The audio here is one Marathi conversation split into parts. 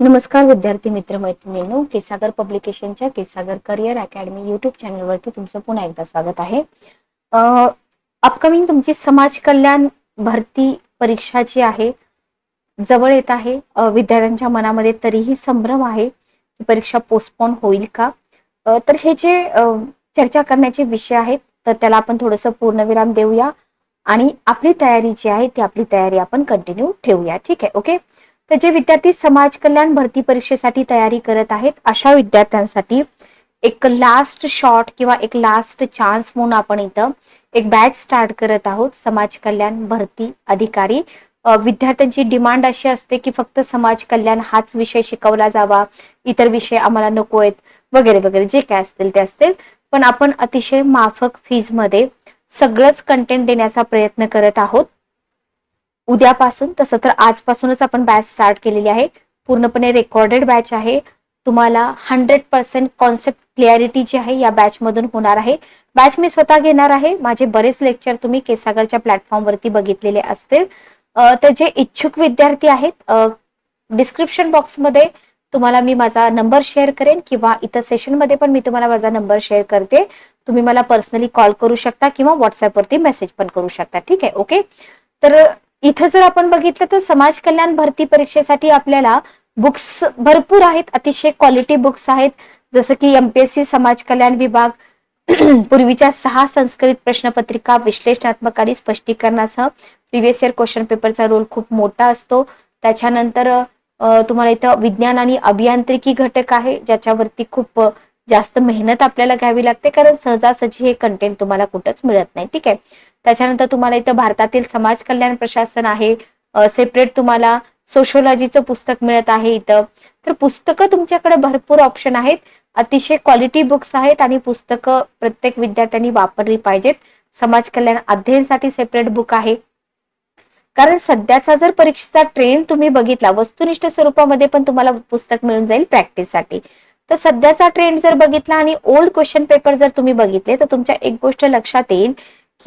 नमस्कार विद्यार्थी मित्र मैत्रिणींनो केसागर पब्लिकेशनच्या केसागर करिअर अकॅडमी युट्यूब चॅनलवरती तुमचं पुन्हा एकदा स्वागत आहे. अपकमिंग तुमची समाज कल्याण भरती परीक्षा जी आहे जवळ येत आहे. विद्यार्थ्यांच्या मनामध्ये तरीही संभ्रम आहे की परीक्षा पोस्टपोन होईल का? तर हे जे चर्चा करण्याचे विषय आहेत तर त्याला आपण थोडंसं पूर्णविराम देऊया आणि आपली तयारी जी आहे ती आपली तयारी आपण कंटिन्यू ठेवूया. ठीक आहे ओके तर जे विद्यार्थी समाज कल्याण भरती परीक्षेसाठी तयारी करत आहेत अशा विद्यार्थ्यांसाठी एक लास्ट शॉट किंवा एक लास्ट चान्स म्हणून आपण इथं एक बॅच स्टार्ट करत आहोत समाज कल्याण भरती अधिकारी. विद्यार्थ्यांची डिमांड अशी असते की फक्त समाज कल्याण हाच विषय शिकवला जावा इतर विषय आम्हाला नको आहेत वगैरे वगैरे जे काय असतील ते असतील. पण आपण अतिशय माफक फीजमध्ये सगळंच कंटेंट देण्याचा प्रयत्न करत आहोत. उद्यापासून तसं तर आजपासूनच आपण बॅच स्टार्ट केलेली आहे. पूर्णपणे रेकॉर्डेड बॅच आहे. तुम्हाला हंड्रेड पर्सेंट कॉन्सेप्ट क्लिअरिटी जी आहे या बॅचमधून होणार आहे. बॅच मी स्वतः घेणार आहे. माझे बरेच लेक्चर तुम्ही केसागरच्या प्लॅटफॉर्मवरती बघितलेले असतील. तर जे इच्छुक विद्यार्थी आहेत डिस्क्रिप्शन बॉक्समध्ये तुम्हाला मी माझा नंबर शेअर करेन किंवा इतर सेशनमध्ये पण मी तुम्हाला माझा नंबर शेअर करते. तुम्ही मला पर्सनली कॉल करू शकता किंवा व्हॉट्सअपवरती मेसेज पण करू शकता. ठीक आहे? ओके तर इथं जर आपण बघितलं तर समाज कल्याण भरती परीक्षेसाठी आपल्याला बुक्स भरपूर आहेत अतिशय क्वालिटी बुक्स आहेत. जसं की एमपीएससी समाज कल्याण विभाग पूर्वीच्या सहा संस्कृत प्रश्नपत्रिका विश्लेषणात्मक आणि स्पष्टीकरणासह प्रिव्हियस इयर क्वेश्चन पेपरचा रोल खूप मोठा असतो. त्याच्यानंतर तुम्हाला इथं विज्ञान आणि अभियांत्रिकी घटक आहे ज्याच्यावरती खूप जास्त मेहनत आपल्याला घ्यावी लागते कारण सहजासहजी हे कंटेंट तुम्हाला कुठंच मिळत नाही ठीक आहे? त्याच्यानंतर तुम्हाला इथं भारतातील समाज कल्याण प्रशासन आहे सेपरेट तुम्हाला सोशोलॉजीचं पुस्तक मिळत आहे इथं. तर पुस्तकं तुमच्याकडे भरपूर ऑप्शन आहेत अतिशय क्वालिटी बुक्स आहेत आणि पुस्तकं प्रत्येक विद्यार्थ्यांनी वापरली पाहिजेत. समाज कल्याण अध्ययनसाठी सेपरेट बुक आहे. कारण सध्याचा जर परीक्षेचा ट्रेंड तुम्ही बघितला वस्तुनिष्ठ स्वरूपामध्ये पण तुम्हाला पुस्तक मिळून जाईल प्रॅक्टिससाठी तर सध्याचा ट्रेंड जर बघितला आणि ओल्ड क्वेश्चन पेपर जर तुम्ही बघितले तर तुमच्या एक गोष्ट लक्षात येईल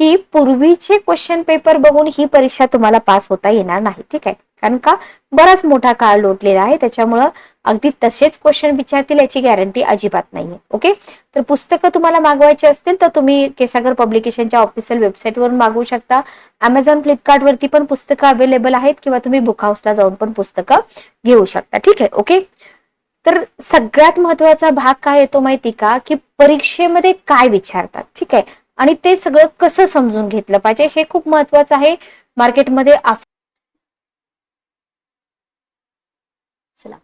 की पूर्वीचे क्वेश्चन पेपर बघून ही परीक्षा तुम्हाला पास होता येणार नाही. ठीक आहे? कारण का? बराच मोठा काळ लोटलेला आहे. त्याच्यामुळं अगदी तसेच क्वेश्चन विचारतील याची गॅरंटी अजिबात नाहीये. ओके तर पुस्तकं तुम्हाला मागवायची असतील तर तुम्ही केसागर पब्लिकेशनच्या ऑफिशियल वेबसाईटवरून मागवू शकता. अमेझॉन फ्लिपकार्टवरती पण पुस्तकं अवेलेबल आहेत किंवा तुम्ही बुक हाऊसला जाऊन पण पुस्तकं घेऊ शकता. ठीक आहे? ओके तर सगळ्यात महत्त्वाचा भाग काय येतो माहिती का? की परीक्षेमध्ये काय विचारतात ठीक आहे? आणि ते सगळं कसं समजून घेतलं पाहिजे हे खूप महत्वाचं आहे. मार्केटमध्ये चला.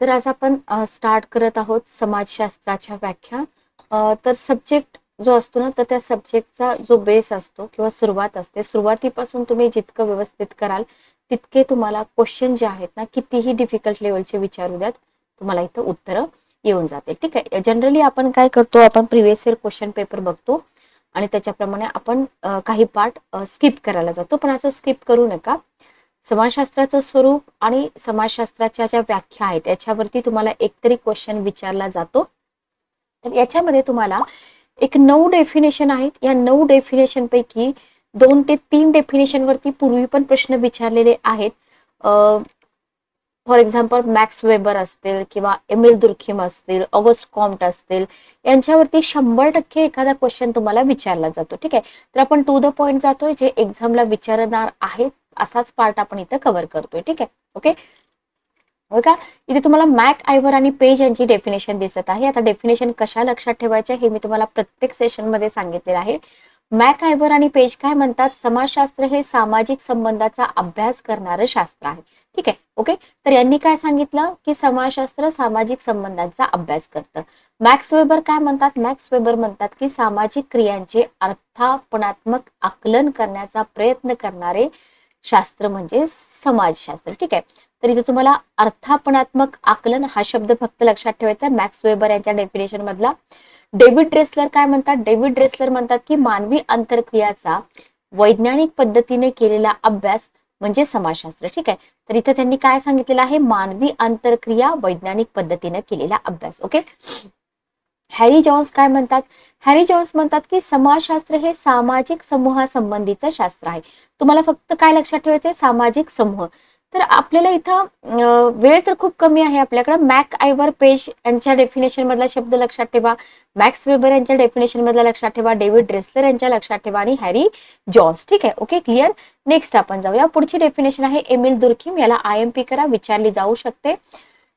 तर आज आपण स्टार्ट करत आहोत समाजशास्त्राच्या व्याख्या. तर सब्जेक्ट जो असतो ना तर त्या सब्जेक्टचा जो बेस असतो किंवा सुरुवात असते. सुरुवातीपासून तुम्ही जितकं व्यवस्थित कराल तितके तुम्हाला क्वेश्चन जे आहेत ना कितीही डिफिकल्ट लेवलचे विचारू द्यात. तुम्हाला इथं उत्तरं येऊन जातील. ठीक आहे? जनरली आपण काय करतो आपण प्रिव्हियस इयर क्वेश्चन पेपर बघतो आणि त्याच्याप्रमाणे आपण काही पार्ट स्किप करायला जातो. पण असं स्किप करू नका. समाजशास्त्राचं स्वरूप आणि समाजशास्त्राच्या ज्या व्याख्या आहेत याच्यावरती तुम्हाला एकतरी क्वेश्चन विचारला जातो. तर याच्यामध्ये तुम्हाला एक नऊ डेफिनेशन आहेत. या नऊ डेफिनेशनपैकी दोन ते तीन डेफिनेशनवरती पूर्वी पण प्रश्न विचारलेले आहेत. फॉर एक्झाम्पल मॅक्स वेबर असतील किंवा एमिल दुर्खिम असतील ऑगस्ट कॉम्ट असतील यांच्यावरती शंभर टक्के एखादा क्वेश्चन तुम्हाला विचारला जातो. ठीक आहे? तर आपण टू द पॉइंट जातोय जे एक्झामला विचारणार आहे असाच पार्ट आपण इथं कव्हर करतोय. ठीक आहे? ओके हो का इथे तुम्हाला मॅक आयवर आणि पेज यांची डेफिनेशन दिसत आहे. आता डेफिनेशन कशा लक्षात ठेवायचे हे मी तुम्हाला प्रत्येक सेशनमध्ये सांगितलेलं आहे. मॅक आयवर आणि पेज काय म्हणतात? समाजशास्त्र हे सामाजिक संबंधाचा अभ्यास करणारं शास्त्र आहे. ठीक आहे ओके? तर यांनी काय सांगितलं? की समाजशास्त्र सामाजिक संबंधांचा अभ्यास करतं. मॅक्स वेबर काय म्हणतात? मॅक्स वेबर म्हणतात की सामाजिक क्रियांचे अर्थापणात्मक आकलन करण्याचा प्रयत्न करणारे शास्त्र म्हणजे समाजशास्त्र. ठीक आहे? तर इथे तुम्हाला अर्थापणात्मक आकलन हा शब्द फक्त लक्षात ठेवायचा मॅक्स वेबर यांच्या डेफिनेशन मधला. डेव्हिड ड्रेसलर काय म्हणतात? डेव्हिड ड्रेसलर म्हणतात की मानवी आंतरक्रियाचा वैज्ञानिक पद्धतीने केलेला अभ्यास म्हणजे समाजशास्त्र. ठीक आहे? तर इथं त्यांनी काय सांगितलेलं आहे? मानवी आंतरक्रिया वैज्ञानिक पद्धतीने केलेला अभ्यास. ओके हॅरी जॉन्स काय म्हणतात? हॅरी जॉन्स म्हणतात की समाजशास्त्र हे सामाजिक समूहासंबंधीचं शास्त्र आहे. तुम्हाला फक्त काय लक्षात ठेवायचं सामाजिक समूह. तर आपल्याला इथं वेळ तर खूप कमी आहे आपल्याकडे. मॅक आयवर पेज यांच्या डेफिनेशन मधला शब्द लक्षात ठेवा. मॅक्स वेबर यांच्या डेफिनेशन मधला लक्षात ठेवा. डेव्हिड ड्रेसलर यांच्या लक्षात ठेवा. आणि हॅरी जॉन्स ठीक आहे? ओके क्लिअर नेक्स्ट आपण जाऊया. पुढची डेफिनेशन आहे एमिल दुर्खिम याला आय एम पी करा. विचारली जाऊ शकते.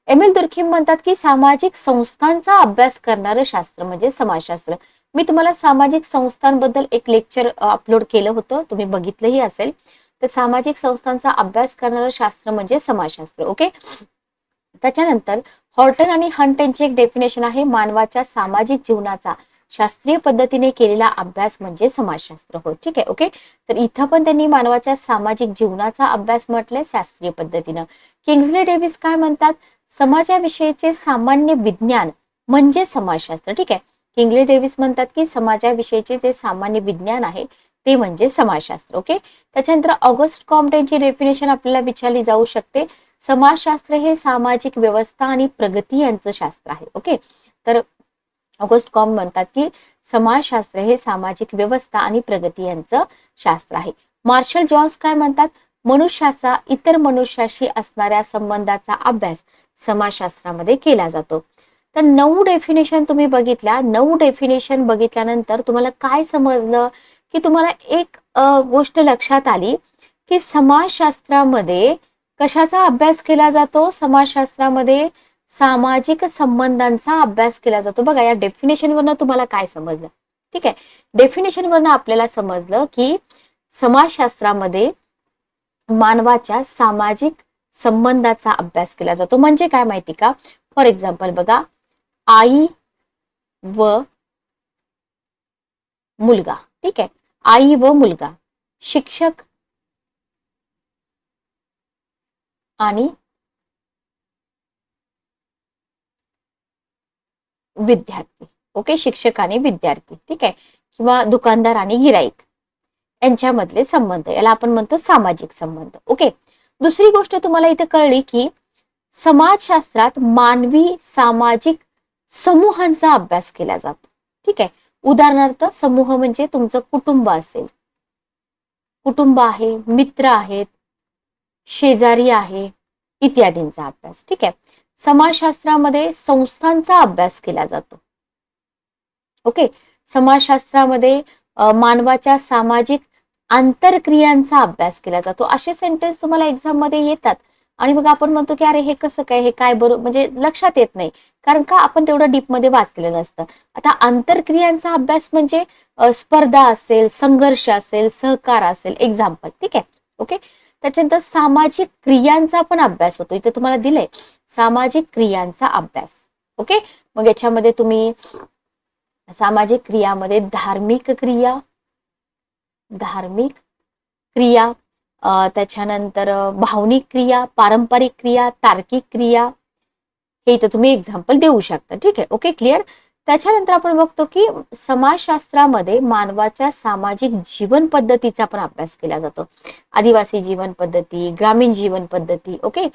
एमिल दुर्खिम म्हणतात की सामाजिक संस्थांचा अभ्यास करणारं शास्त्र म्हणजे समाजशास्त्र. मी तुम्हाला सामाजिक संस्थांबद्दल एक लेक्चर अपलोड केलं होतं. तुम्ही बघितलंही असेल. तर सामाजिक संस्थांचा अभ्यास करणारं शास्त्र म्हणजे समाजशास्त्र ओके त्याच्यानंतर हॉर्टन आणि हंट यांची एक डेफिनेशन आहे मानवाच्या सामाजिक जीवनाचा शास्त्रीय पद्धतीने केलेला अभ्यास म्हणजे समाजशास्त्र हो ठीक आहे ओके तर इथं पण त्यांनी मानवाच्या सामाजिक जीवनाचा अभ्यास म्हटलंय शास्त्रीय पद्धतीनं. किंग्सले डेव्हिस काय म्हणतात? समाजाविषयीचे सामान्य विज्ञान म्हणजे समाजशास्त्र ठीक आहे? किंग्ले डेव्हिस म्हणतात की समाजाविषयीचे जे सामान्य विज्ञान आहे ते म्हणजे समाजशास्त्र ओके त्याच्यानंतर ऑगस्ट कॉम्प्ट डेफिनेशन आपल्याला विचारली जाऊ शकते. समाजशास्त्र हे सामाजिक व्यवस्था आणि प्रगती यांचं शास्त्र आहे ओके तर ऑगस्ट कॉम म्हणतात की समाजशास्त्र हे सामाजिक व्यवस्था आणि प्रगती यांचं शास्त्र आहे. मार्शल जॉन्स काय म्हणतात? मनुष्याचा इतर मनुष्याशी असणाऱ्या संबंधाचा अभ्यास समाजशास्त्रामध्ये केला जातो. तर नऊ डेफिनेशन तुम्ही बघितल्या. नऊ डेफिनेशन बघितल्यानंतर तुम्हाला काय समजलं? की तुम्हाला एक गोष्ट लक्षात आली की समाजशास्त्रामध्ये कशाचा अभ्यास केला जातो? समाजशास्त्रामध्ये सामाजिक संबंधांचा अभ्यास केला जातो. बघा या डेफिनेशन वरनं तुम्हाला काय समजलं? ठीक आहे. डेफिनेशन वरनं आपल्याला समजलं की समाजशास्त्रामध्ये मानवाच्या सामाजिक संबंधाचा अभ्यास केला जातो. म्हणजे काय माहिती का? फॉर एक्झाम्पल बघा आई व मुलगा. ठीक आहे. आई व मुलगा शिक्षक आणि विद्यार्थी. ओके शिक्षक आणि विद्यार्थी ठीक आहे? किंवा दुकानदार आणि गिराईक. यांच्यामधले संबंध. याला आपण म्हणतो सामाजिक संबंध. ओके दुसरी गोष्ट तुम्हाला इथे कळली की समाजशास्त्रात मानवी सामाजिक समूहांचा अभ्यास केला जातो. ठीक आहे? उदाहरणार्थ समूह म्हणजे तुमचं कुटुंब असेल. कुटुंब आहे मित्र आहेत शेजारी आहे इत्यादींचा अभ्यास ठीक आहे? समाजशास्त्रामध्ये संस्थांचा अभ्यास केला जातो. ओके? समाजशास्त्रामध्ये मानवाच्या सामाजिक आंतरक्रियांचा अभ्यास केला जातो. असे सेंटेन्स तुम्हाला एक्झाममध्ये येतात. आणि मग आपण म्हणतो की अरे हे कसं काय? हे काय बरोबर म्हणजे लक्षात येत नाही. कारण का? आपण तेवढं डीपमध्ये वाचलेलं नसतं. आता आंतरक्रियांचा अभ्यास म्हणजे स्पर्धा असेल संघर्ष असेल सहकार असेल एक्झाम्पल ठीक आहे? ओके? त्याच्यानंतर सामाजिक क्रियांचा पण अभ्यास होतो. इथे तुम्हाला दिलंय. सामाजिक क्रियांचा अभ्यास. ओके? मग याच्यामध्ये तुम्ही सामाजिक क्रियामध्ये धार्मिक क्रिया धार्मिक क्रिया त्याच्यानंतर भावनिक क्रिया पारंपरिक क्रिया तार्किक क्रिया. हे इथं तुम्ही एक्झाम्पल देऊ शकता. ठीक आहे? ओके क्लिअर त्याच्यानंतर आपण बघतो की समाजशास्त्रामध्ये मानवाच्या सामाजिक जीवन पद्धतीचा पण अभ्यास केला जातो. आदिवासी जीवन पद्धती ग्रामीण जीवन पद्धती ओके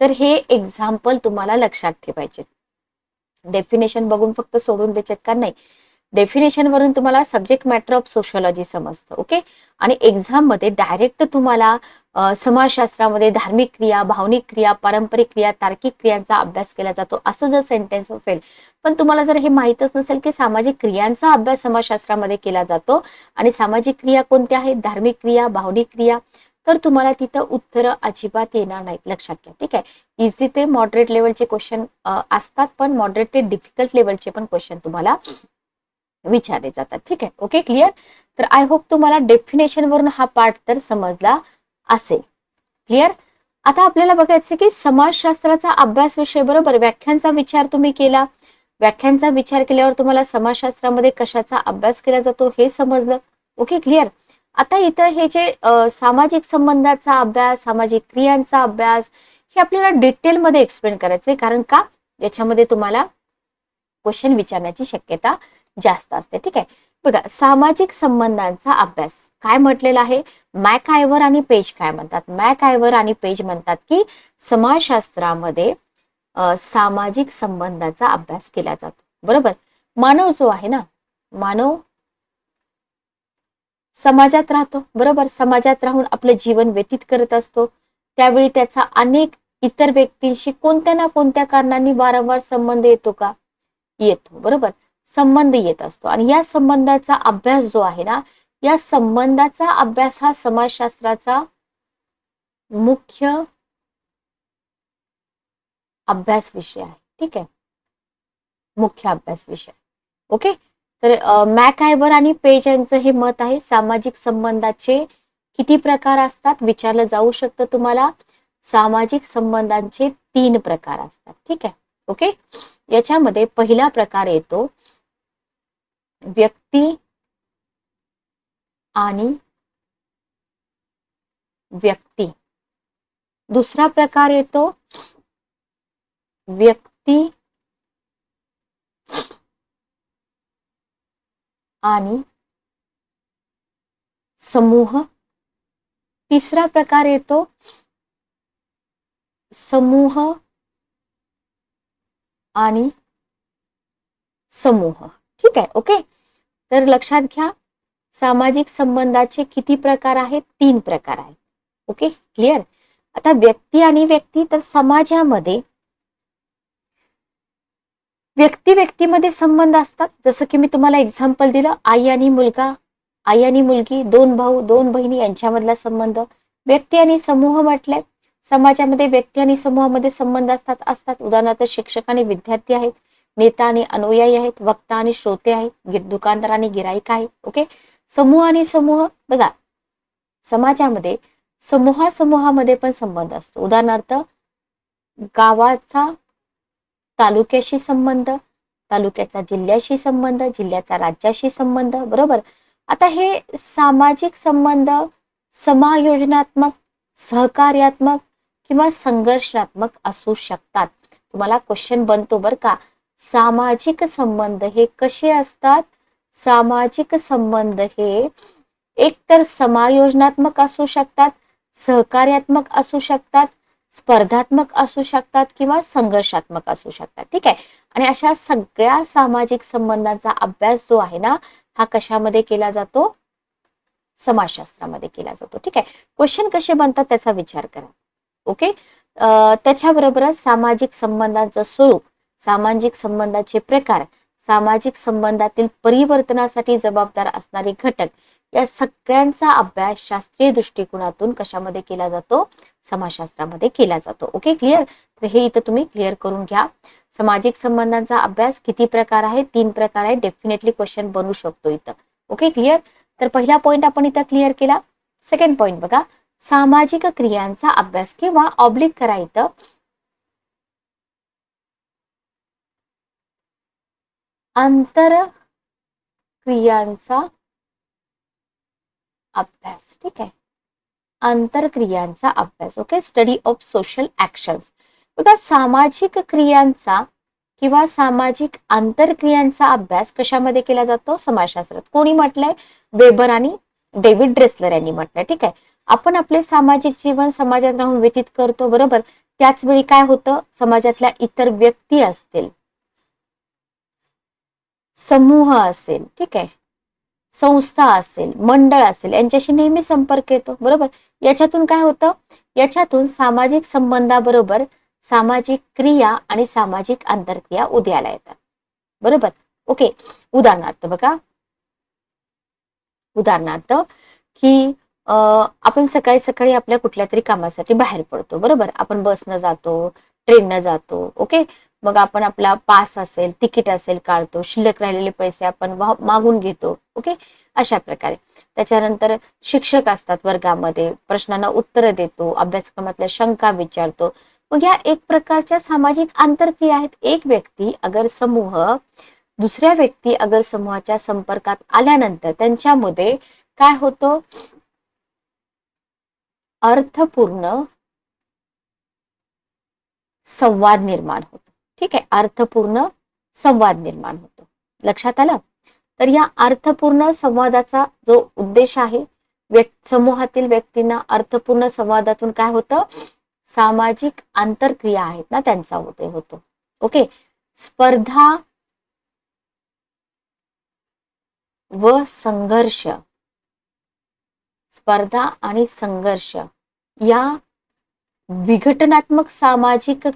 तर हे एक्झाम्पल तुम्हाला लक्षात ठेवायचे डेफिनेशन बघून फक्त सोडून द्यायचे का? नाही. डेफिनेशन वरून तुम्हाला सब्जेक्ट मॅटर ऑफ सोशोलॉजी समजतं ओके आणि एक्झाममध्ये डायरेक्ट तुम्हाला समाजशास्त्रामध्ये धार्मिक क्रिया भावनिक क्रिया पारंपरिक क्रिया तार्किक क्रियांचा अभ्यास केला जातो. असं जर सेंटेन्स असेल पण तुम्हाला जर हे माहीतच नसेल की सामाजिक क्रियांचा अभ्यास समाजशास्त्रामध्ये केला जातो आणि सामाजिक क्रिया कोणत्या आहेत? धार्मिक क्रिया भावनिक क्रिया? तर तुम्हाला तिथं उत्तरं अजिबात येणार नाहीत लक्षात घ्या ठीक आहे? इझी ते मॉडरेट लेवलचे क्वेश्चन असतात पण मॉडरेट ते डिफिकल्ट लेवलचे पण क्वेश्चन तुम्हाला विचारले जातात. ठीक आहे? ओके क्लिअर तर आय होप तुम्हाला डेफिनेशन वरून हा पार्ट तर समजला असेल. क्लिअर आता आपल्याला बघायचं की समाजशास्त्राचा अभ्यास विषय बरोबर व्याख्यांचा विचार तुम्ही केला. व्याख्यांचा विचार केल्यावर तुम्हाला समाजशास्त्रामध्ये कशाचा अभ्यास केला जातो हे समजलं. ओके क्लिअर आता इथं हे जे सामाजिक संबंधाचा अभ्यास सामाजिक क्रियांचा अभ्यास हे आपल्याला डिटेलमध्ये एक्सप्लेन करायचंय. कारण का? याच्यामध्ये तुम्हाला क्वेश्चन विचारण्याची शक्यता जास्त असते. ठीक आहे? बघा सामाजिक संबंधांचा अभ्यास. काय म्हटलेला आहे? मॅक आयवर आणि पेज काय म्हणतात? मॅक आयवर आणि पेज म्हणतात की समाजशास्त्रामध्ये सामाजिक संबंधाचा अभ्यास केला जातो. बरोबर? मानव जो आहे ना मानव समाजात राहतो. बरोबर? समाजात राहून आपलं जीवन व्यतीत करत असतो. त्यावेळी त्याचा अनेक इतर व्यक्तींशी कोणत्या ना कोणत्या कारणांनी वारंवार संबंध येतो का? येतो. बरोबर? संबंध येत असतो. आणि या संबंधाचा अभ्यास जो आहे ना या संबंधाचा अभ्यास हा समाजशास्त्राचा मुख्य अभ्यास विषय आहे. ठीक आहे? मुख्य अभ्यास विषय ओके? तर मॅकआयवर आणि पेज यांचं हे मत आहे सामाजिक संबंधाचे किती प्रकार असतात? विचारलं जाऊ शकतं तुम्हाला. सामाजिक संबंधांचे तीन प्रकार असतात. ठीक आहे? ओके? याच्यामध्ये पहिला प्रकार येतो व्यक्ती आणि व्यक्ती. दुसरा प्रकार येतो व्यक्ती आणि समूह. तिसरा प्रकार येतो समूह आणि समूह. ठीक आहे ओके तर लक्षात घ्या सामाजिक संबंधाचे किती प्रकार आहेत? तीन प्रकार आहेत. ओके क्लिअर आता व्यक्ती आणि व्यक्ती तर समाजामध्ये व्यक्ती व्यक्तीमध्ये संबंध असतात. जसं की मी तुम्हाला एक्झाम्पल दिलं आई आणि मुलगा. आई आणि मुलगी दोन भाऊ दोन बहिणी यांच्यामधला संबंध. व्यक्ती आणि समूह म्हटलंय. समाजामध्ये व्यक्ती आणि समूहामध्ये संबंध असतात असतात. उदाहरणार्थ शिक्षक आणि विद्यार्थी आहेत. नेता आणि अनुयायी आहेत वक्ता आणि श्रोते आहेत दुकानदार आणि गिराईक आहेत ओके? समूह आणि समूह बघा समाजामध्ये समूहा समूहामध्ये पण संबंध असतो. उदाहरणार्थ गावाचा तालुक्याशी संबंध तालुक्याचा जिल्ह्याशी संबंध जिल्ह्याचा राज्याशी संबंध बरोबर? आता हे सामाजिक संबंध समायोजनात्मक सहकार्यात्मक किंवा संघर्षात्मक असू शकतात. तुम्हाला क्वेश्चन बनतो बर का? सामाजिक संबंध हे कसे असतात? सामाजिक संबंध हे एकतर समायोजनात्मक असू शकतात सहकार्यात्मक असू शकतात स्पर्धात्मक असू शकतात किंवा संघर्षात्मक असू शकतात. ठीक आहे? आणि अशा सगळ्या सामाजिक संबंधांचा अभ्यास जो आहे ना हा कशामध्ये केला जातो? समाजशास्त्रामध्ये केला जातो. ठीक आहे? क्वेश्चन कसे बनतात त्याचा विचार करा. ओके त्याच्याबरोबरच सामाजिक संबंधांचं स्वरूप सामाजिक संबंधाचे प्रकार सामाजिक संबंधातील परिवर्तनासाठी जबाबदार असणारे घटक या सगळ्यांचा अभ्यास शास्त्रीय दृष्टिकोनातून कशामध्ये केला जातो? समाजशास्त्रामध्ये केला जातो. ओके क्लिअर तर हे इथं तुम्ही क्लिअर करून घ्या. सामाजिक संबंधांचा अभ्यास किती प्रकार आहे? तीन प्रकार आहे. डेफिनेटली क्वेश्चन बनू शकतो इथं. ओके क्लिअर तर पहिला पॉईंट आपण इथं क्लिअर केला. सेकंड पॉईंट बघा. सामाजिक क्रियांचा अभ्यास किंवा ऑब्लिक करा इथं. आंतर क्रियांचा अभ्यास ठीक आहे? आंतरक्रियांचा अभ्यास okay study of social actions बघा सामाजिक क्रियांचा किंवा सामाजिक आंतरक्रियांचा अभ्यास कशामध्ये केला जातो? समाजशास्त्रात. कोणी म्हटलंय? वेबर आणि डेव्हिड ड्रेसलर यांनी म्हटलंय ठीक आहे? आपण आपले सामाजिक जीवन समाजात राहून व्यतीत करतो बरोबर? त्याच वेळी काय होतं? समाजातल्या इतर व्यक्ती असतील. समूह असेल ठीक आहे? संस्था असेल मंडळ असेल यांच्याशी नेहमी संपर्क येतो बरोबर? याच्यातून काय होतं? याच्यातून सामाजिक संबंधाबरोबर सामाजिक क्रिया आणि सामाजिक आंतरक्रिया उदयाला येतात. बरोबर? ओके. उदाहरणार्थ बघा. उदाहरणार्थ की आपण सकाळी सकाळी आपल्या कुठल्या तरी कामासाठी बाहेर पडतो बरोबर? आपण बसनं जातो ट्रेननं जातो ओके? मग आपण आपला पास असेल तिकीट असेल काढतो शिल्लक राहिलेले पैसे आपण मागून घेतो ओके? अशा प्रकारे. त्याच्यानंतर शिक्षक असतात वर्गामध्ये प्रश्नांना उत्तर देतो अभ्यासक्रमातल्या शंका विचारतो. मग या एक प्रकारच्या सामाजिक आंतरक्रिया आहेत. एक व्यक्ती अगर समूह दुसऱ्या व्यक्ती अगर समूहाच्या संपर्कात आल्यानंतर त्यांच्यामध्ये काय होतो? अर्थपूर्ण संवाद निर्माण होतो. ठीक आहे अर्थपूर्ण संवाद निर्माण होतो. लक्षात आलं? तर या अर्थपूर्ण संवादाचा जो उद्देश आहे व्यक् समूहातील व्यक्तींना अर्थपूर्ण संवादातून काय होतं? सामाजिक आंतरक्रिया आहेत ना त्यांचा उदय होतो. ओके? स्पर्धा व संघर्ष. स्पर्धा आणि संघर्ष या विघटनात्मक सामाजिक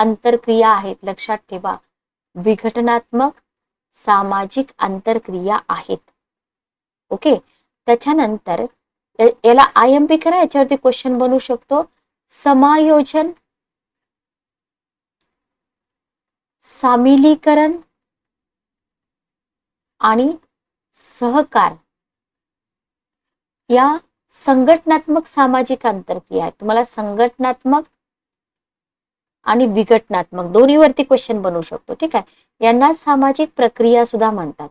आंतरक्रिया आहेत. लक्षात ठेवा. विघटनात्मक सामाजिक आंतरक्रिया आहेत. ओके त्याच्यानंतर याला आय एम पी करा याच्यावरती क्वेश्चन बनू शकतो. समायोजन सामिलीकरण आणि सहकार. या संघटनात्मक सामाजिक आंतरक्रिया आहेत. तुम्हाला संघटनात्मक आणि विघटनात्मक. दोन्हीवरती क्वेश्चन बनवू शकतो. ठीक आहे? यांना सामाजिक प्रक्रिया सुद्धा म्हणतात.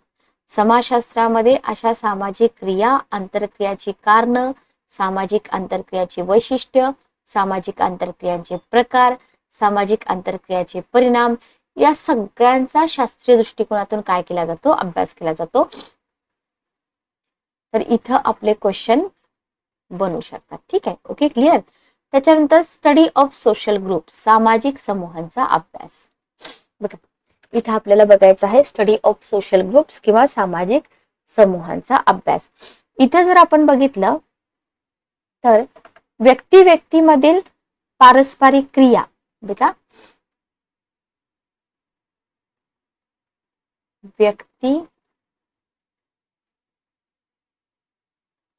समाजशास्त्रामध्ये अशा सामाजिक क्रिया आंतरक्रियाची कारण सामाजिक आंतरक्रियाची वैशिष्ट्य सामाजिक आंतरक्रियांचे प्रकार सामाजिक आंतरक्रियाचे परिणाम या सगळ्यांचा शास्त्रीय दृष्टिकोनातून काय केला जातो? अभ्यास केला जातो. तर इथं आपले क्वेश्चन बनू शकतात. ठीक आहे? ओके क्लिअर त्याच्यानंतर स्टडी ऑफ सोशल ग्रुप सामाजिक समूहांचा अभ्यास. बघा इथं आपल्याला बघायचं आहे स्टडी ऑफ सोशल ग्रुप्स किंवा सामाजिक समूहांचा अभ्यास. इथं जर आपण बघितलं तर व्यक्ती व्यक्तीमधील पारस्परिक क्रिया बघा. व्यक्ती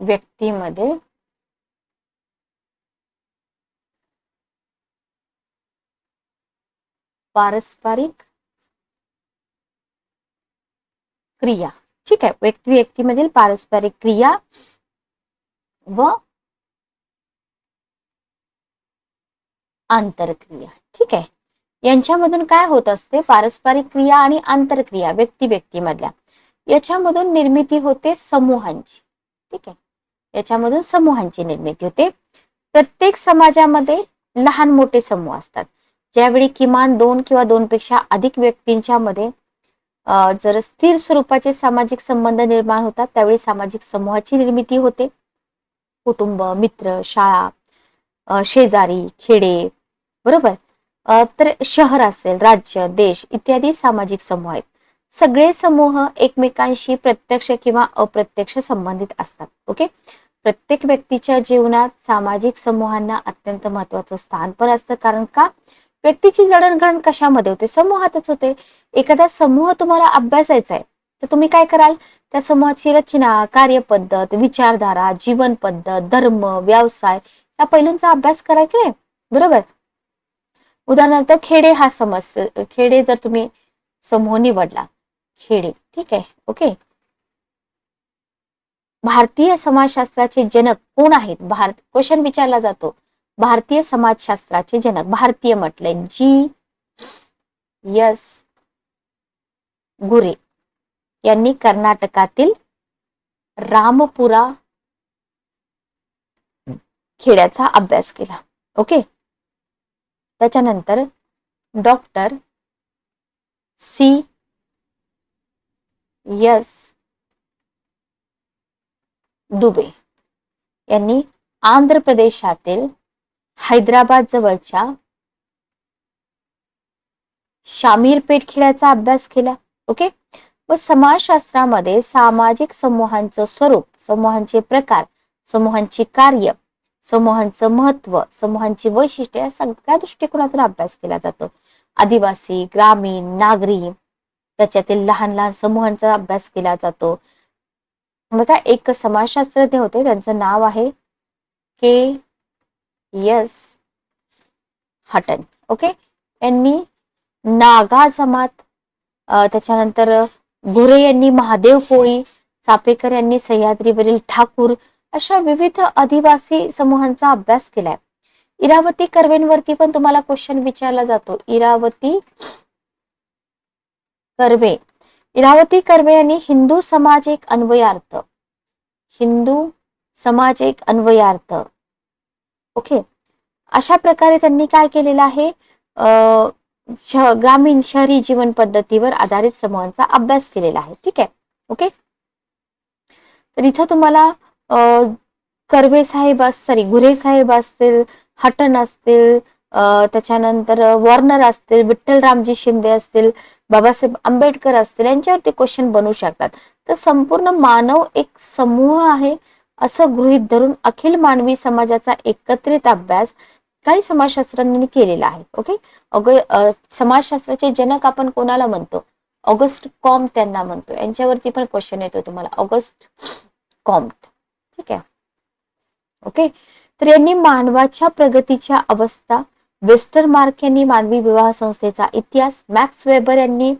व्यक्तीमध्ये पारस्परिक क्रिया. ठीक आहे. व्यक्ती व्यक्तीमधील पारस्परिक क्रिया व आंतरक्रिया. ठीक आहे. यांच्यामधून काय होत असते? पारस्परिक क्रिया आणि आंतरक्रिया व्यक्ती व्यक्तीमधल्या. याच्यामधून निर्मिती होते समूहांची. ठीक आहे. याच्यामधून समूहांची निर्मिती होते. प्रत्येक समाजामध्ये लहान मोठे समूह असतात. ज्यावेळी किमान दोन किंवा दोनपेक्षा अधिक व्यक्तींच्या मध्ये जर स्थिर स्वरूपाचे सामाजिक संबंध निर्माण होतात त्यावेळी सामाजिक समूहाची निर्मिती होते. कुटुंब मित्र शाळा शेजारी खेडे बरोबर? तर शहर असेल राज्य देश इत्यादी सामाजिक समूह आहेत. सगळे समूह एकमेकांशी प्रत्यक्ष किंवा अप्रत्यक्ष संबंधित असतात ओके? प्रत्येक व्यक्तीच्या जीवनात सामाजिक समूहांना अत्यंत महत्वाचं स्थान पण असतं. कारण का? व्यक्तीची जडणघडण कशामध्ये होते? समूहातच होते. एखादा समूह तुम्हाला अभ्यासायचा आहे तर तुम्ही काय कराल? त्या समूहाची रचना कार्यपद्धत विचारधारा जीवन पद्धत धर्म व्यवसाय या पैलूंचा अभ्यास कराय की नाही? बरोबर? उदाहरणार्थ खेडे हा समस्या खेडे जर तुम्ही समूह निवडला खेडे ठीक आहे ओके? भारतीय समाजशास्त्राचे जनक कोण आहेत? भारत क्वेश्चन विचारला जातो. भारतीय समाजशास्त्राचे जनक भारतीय म्हटलंय. जी यस गुरे यांनी कर्नाटकातील रामपुरा खेड्याचा अभ्यास केला. ओके? त्याच्यानंतर डॉक्टर सी. यस दुबे यांनी आंध्र प्रदेशातील हैदराबाद जवळच्या शामीरपेठ खेड्याचा अभ्यास केला ओके व समाजशास्त्रामध्ये सामाजिक समूहांचं स्वरूप समूहांचे प्रकार समूहांची कार्य समूहांचं महत्त्व समूहांची वैशिष्ट्य या सगळ्या दृष्टिकोनातून अभ्यास केला जातो. आदिवासी ग्रामीण नागरी त्याच्यातील लहान लहान समूहांचा अभ्यास केला जातो. बघा एक समाजशास्त्रज्ञ होते त्यांचं नाव आहे के यस हटन ओके यांनी नागा जमात त्याच्यानंतर घुरे यांनी महादेव कोळी चापेकर यांनी सह्याद्रीवरील ठाकूर अशा विविध आदिवासी समूहांचा अभ्यास केलाय. इरावती कर्वेंवरती पण तुम्हाला क्वेश्चन विचारला जातो. इरावती कर्वे. इरावती कर्वे यांनी हिंदू समाज एक अन्वयार्थ. हिंदू समाज एक अन्वयार्थ. ओके अशा प्रकारे त्यांनी काय केलेलं आहे? अ, ग्रामीण शहरी जीवन पद्धतीवर आधारित समूहांचा अभ्यास केलेला आहे. ठीक आहे? ओके तर इथं तुम्हाला कर्वे साहेब सॉरी गुरे साहेब असतील हटन असतील त्याच्यानंतर वॉर्नर असतील विठ्ठलरामजी शिंदे असतील बाबासाहेब आंबेडकर असतील यांच्यावरती क्वेश्चन बनू शकतात. तर संपूर्ण मानव एक समूह आहे. असं गृहीत धरून अखिल मानवी समाजाचा एकत्रित अभ्यास काही समाजशास्त्रज्ञांनी केलेला आहे ओके अग समाजशास्त्राचे जनक आपण कोणाला म्हणतो? ऑगस्ट कॉम त्यांना म्हणतो. यांच्यावरती पण क्वेश्चन येतो तुम्हाला. August Comte. ठीक आहे? ओके तर यांनी मानवाच्या प्रगतीच्या अवस्था वेस्टर मार्क यांनी मानवी विवाह संस्थेचा इतिहास मॅक्स वेबर यांनी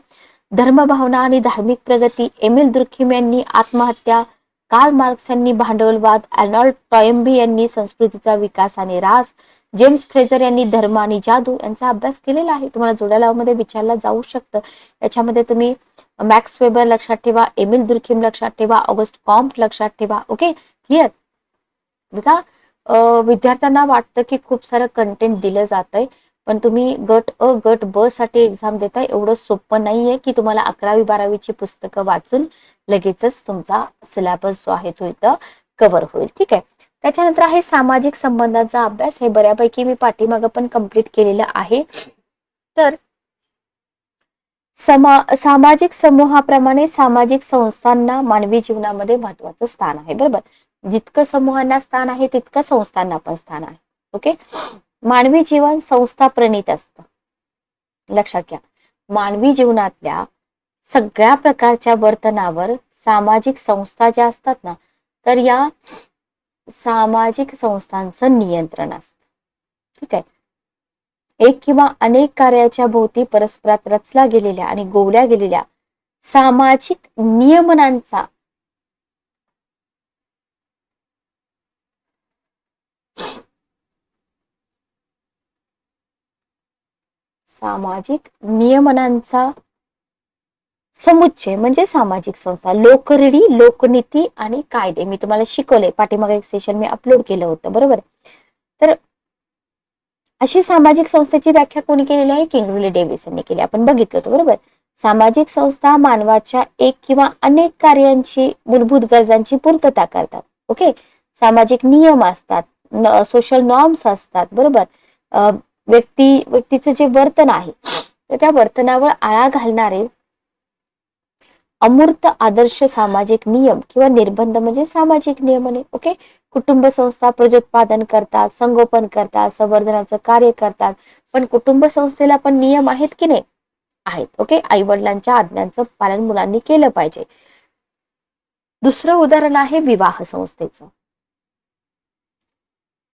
धर्मभावना आणि धार्मिक प्रगती एमिल दुर्खिम यांनी आत्महत्या कार्ल मार्क्स यांनी भांडवलवाद अॅनॉल्ड टॉयम्बी यांनी संस्कृतीचा विकास आणि रास जेम्स फ्रेझर यांनी धर्म आणि जादू यांचा अभ्यास केलेला आहे. तुम्हाला जोड्यालावमध्ये मध्ये विचारला जाऊ शकतं. याच्यामध्ये तुम्ही मॅक्स वेबर लक्षात ठेवा एमिल दुर्खिम लक्षात ठेवा ऑगस्ट कॉम्प लक्षात ठेवा. ओके? क्लिअर? बघा विद्यार्थ्यांना वाटतं की खूप सारं कंटेंट दिलं जात आहे पण तुम्ही गट अ गट ब साठी एक्झाम देता एवढं सोपं नाहीये की तुम्हाला अकरावी बारावीची पुस्तकं वाचून लगेचच तुमचा सिलेबस जो आहे तो इथं कव्हर होईल. ठीक आहे? त्याच्यानंतर आहे सामाजिक संबंधांचा अभ्यास. हे बऱ्यापैकी मी पाठीमागं पण कंप्लीट केलेलं आहे. तर समा सामाजिक समूहाप्रमाणे सामाजिक संस्थांना मानवी जीवनामध्ये महत्वाचं स्थान आहे. बरोबर? जितकं समूहांना स्थान आहे तितकं संस्थांना पण स्थान आहे. ओके? मानवी जीवन संस्था प्रणित असत. लक्षात घ्या. मानवी जीवनातल्या सगळ्या प्रकारच्या वर्तनावर सामाजिक संस्था ज्या असतात ना तर या सामाजिक संस्थांचं नियंत्रण असतं. ठीक आहे? एक किंवा अनेक कार्याच्या भोवती परस्परात रचल्या गेलेल्या आणि गोवल्या गेलेल्या सामाजिक नियमनांचा सामाजिक नियमनांचा समुच्चय म्हणजे सामाजिक संस्था लोकरीडी लोकनीती आणि कायदे. मी तुम्हाला शिकवले पाठीमागे एक सेशन मी अपलोड केलं होतं. बरोबर तर अशी सामाजिक संस्थेची व्याख्या कोणी केलेली आहे? किंग्जली डेव्हिस यांनी केली. आपण बघितलं होतं. बरोबर सामाजिक संस्था मानवाच्या एक किंवा अनेक कार्यांची मूलभूत गरजांची पूर्तता करतात. ओके सामाजिक नियम असतात. सोशल नॉर्म्स असतात. बरोबर? अं, व्यक्ती व्यक्तीचं जे वर्तन आहे तर त्या वर्तनावर आळा घालणारे अमूर्त आदर्श सामाजिक नियम किंवा निर्बंध म्हणजे सामाजिक नियमने ओके कुटुंब संस्था प्रजोत्पादन करतात संगोपन करतात संवर्धनाचं कार्य करतात पण कुटुंब संस्थेला पण नियम आहेत की नाही? आहेत ओके आई वडिलांच्या आज्ञांचं पालन मुलांनी केलं पाहिजे. दुसरं उदाहरण आहे विवाह संस्थेचं.